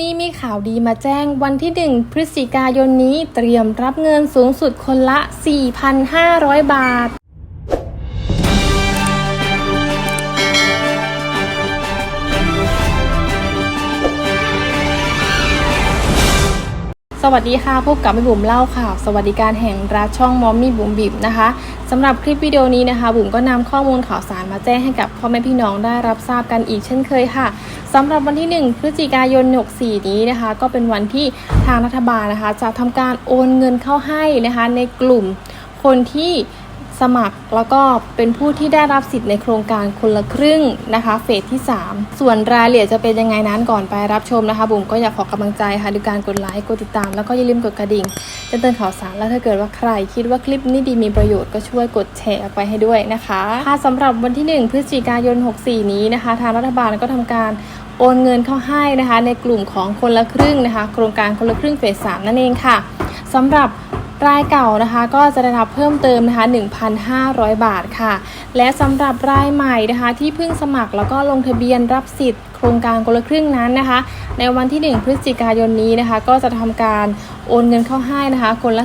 นี้มีข่าวดีมาแจ้งวันที่ 1 พฤศจิกายนนี้เตรียมรับเงินสูงสุดคนละ 4,500 บาท สวัสดีค่ะพบกับแม่บุ๋มเล่าข่าวสวัสดิการแห่งรัฐช่องมอมมี่บุ๋มบิบนะคะสำหรับคลิปวิดีโอนี้นะคะ บุ๋มก็นำข้อมูลข่าวสารมาแจ้งให้กับพ่อแม่พี่น้องได้รับทราบกันอีกเช่นเคยค่ะสำหรับวันที่ 1 พฤศจิกายน 64 นี้นะคะ ก็เป็นวันที่ทางรัฐบาลนะคะ จะทำการโอนเงินเข้าให้นะคะ ในกลุ่มคนที่ สมัคร แล้วก็เป็นผู้ที่ได้รับสิทธิ์ในโครงการคนละครึ่งนะคะเฟสที่ 3 ส่วนรายละเอียดจะเป็นยังไงนั้นก่อนไปรับชมนะคะ บุ๋มก็อยากขอกำลังใจค่ะด้วยการกดไลค์กดติดตาม แล้วก็อย่าลืมกดกระดิ่งจะเตือนข่าวสารแล้วถ้าเกิดว่าใคร คิดว่าคลิปนี้ดีมีประโยชน์ก็ช่วยกดแชร์ออกไปให้ด้วยนะคะค่ะสำหรับวันที่ 1 พฤศจิกายน 64 นี้นะคะ ทางรัฐบาลก็ทำการโอนเงินเข้าให้นะคะ ในกลุ่มของคนละครึ่งนะคะ โครงการคนละครึ่งเฟส3นั่นเองค่ะสำหรับ รายเก่านะคะก็จะได้รับเพิ่มเติมนะคะ 1,500 บาทค่ะ และสำหรับรายใหม่นะคะ ที่เพิ่งสมัครแล้วก็ลงทะเบียนรับสิทธิ์โครงการคนละครึ่งนั้นนะคะ ในวันที่ 1 พฤศจิกายนนี้นะคะ ก็จะทำการโอนเงินเข้าให้นะคะ คนละ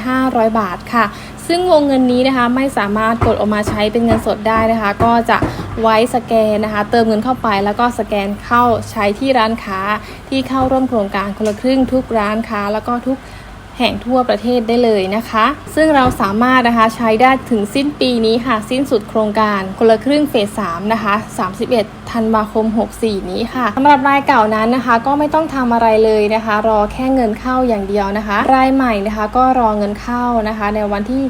4,500 บาทค่ะ ซึ่งวงเงินนี้นะคะไม่สามารถกดออกมาใช้เป็นเงินสดได้นะคะ ก็จะไว้สแกนนะคะ เติมเงินเข้าไปแล้วก็สแกนเข้าใช้ที่ร้านค้าที่เข้าร่วมโครงการคนละครึ่งทุกร้านค้าแล้วก็ทุก แห่งทั่วประเทศได้เลยนะคะ ซึ่งเราสามารถนะคะใช้ได้ถึงสิ้นปีนี้ค่ะสิ้นสุดโครงการคนละครึ่งเฟส3นะคะ 31 ธันวาคม 64 นี้ค่ะสำหรับรายเก่านั้นนะคะ ก็ไม่ต้องทำอะไรเลยนะคะ รอแค่เงินเข้าอย่างเดียวนะคะ รายใหม่นะคะก็รอเงินเข้านะคะ ในวันที่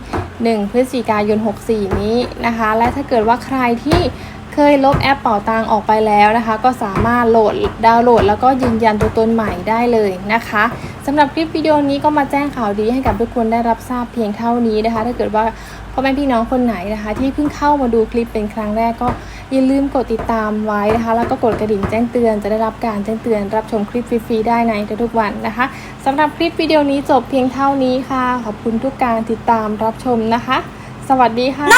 1 พฤศจิกายน 64 นี้นะคะ และถ้าเกิดว่าใครที่ เคยลบแอปเป่าตังออกไปแล้วนะคะ ก็สามารถโหลดดาวน์โหลด แล้วก็ยืนยันตัวตนใหม่ได้เลยนะคะสำหรับคลิปวิดีโอนี้ก็มาแจ้งข่าวดีให้กับทุกคนได้รับทราบเพียงเท่านี้นะคะ ถ้าเกิดว่าพ่อแม่พี่น้องคนไหนนะคะ ที่เพิ่งเข้ามาดูคลิปเป็นครั้งแรกก็อย่าลืมกดติดตามไว้นะคะ แล้วก็กดกระดิ่งแจ้งเตือนจะได้รับการแจ้งเตือนรับชมคลิปฟรีๆได้ในทุกๆวันนะคะสำหรับคลิปวิดีโอนี้จบเพียงเท่านี้ค่ะ ขอบคุณทุกการติดตามรับชมนะคะ สวัสดีค่ะ